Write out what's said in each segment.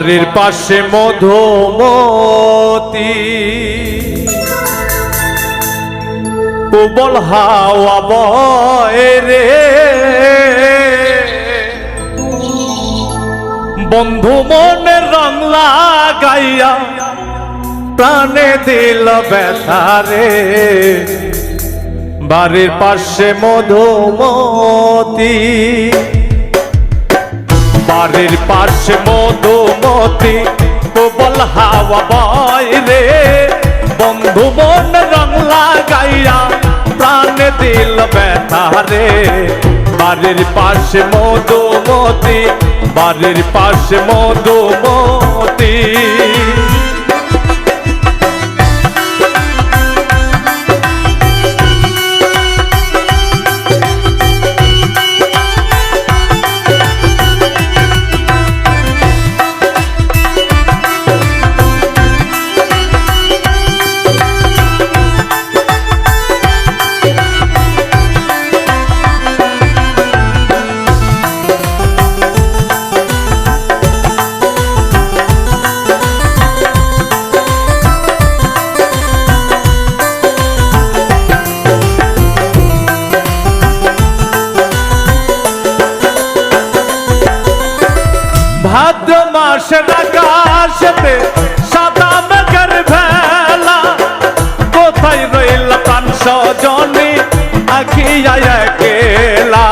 বাড়ির পাশে মধুমতি। প্রবল হাওয়া বয় রে। বন্ধু মনের রং লাগাইয়া প্রাণে দিল ব্যথা রে। বাড়ির পাশে মধুমতি। বাড়ির পাশে মধুমতি, প্রবল হাওয়া বয় রে। বন্ধু মন রং লাগাইয়া প্রাণ দিল ব্যথা রে। বাড়ির পাশে মধুমতি, বাড়ির পাশে মধুমতি। মাসের আকাশেতে সাদা মেঘের ভেলা। কোথায় রইল প্রাণ সজনী আখিয়া একেলা।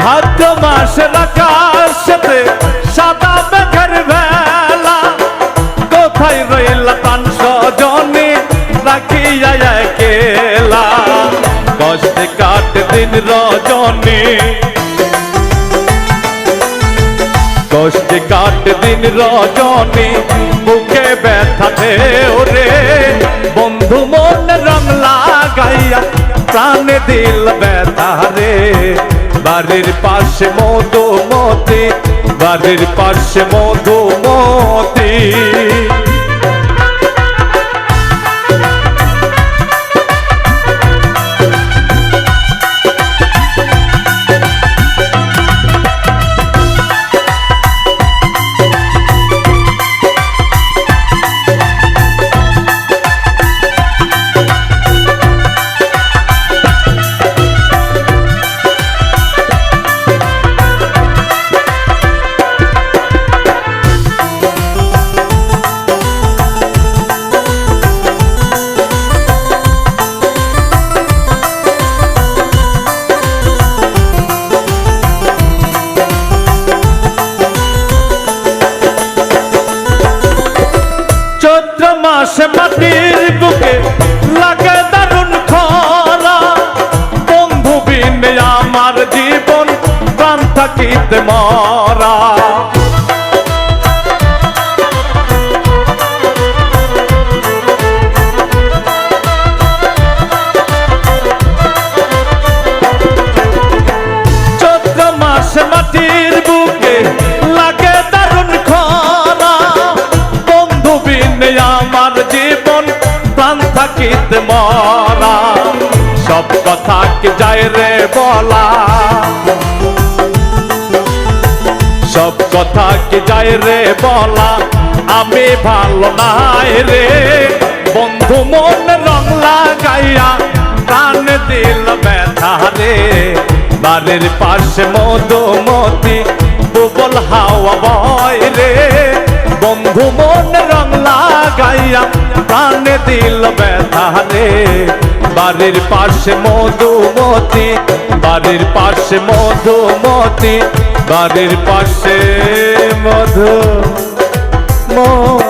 ভাদ্র মাসের আকাশেতে সাদা রইল প্রাণ সজনী রাখিয়া একেলা। কষ্টে কাট দিন রজনী। কষ্টে কাট দিন রজনী মুখে ব্যথা ওরে বন্ধু মন রং লাগাইয়া প্রাণ দিল ব্যথা রে। বাড়ির পাশে মধুমতি, বাড়ির পাশে মধুমতি। চৈত্র থাকিতে মরা। মাটির বুকে লাগে দারুণ খরা। বন্ধু বিনে আমার জীবন প্রাণ থাকিতে মরা। সব কথা কি যায় রে বলা। কথা কি যায় রে বলা, আমি ভালো নাই রে। বন্ধু মন রং লাগাইয়া প্রাণ দিল ব্যথা রে। বাড়ির পাশে মধুমতি প্রবল হাওয়া বয় রে। বন্ধু মন রং লাগাইয়া প্রাণ দিল ব্যথা রে। বাড়ির পাশে মধুমতি, বাড়ির পাশে মধুমতি বাড়ির পাশে মধু মতি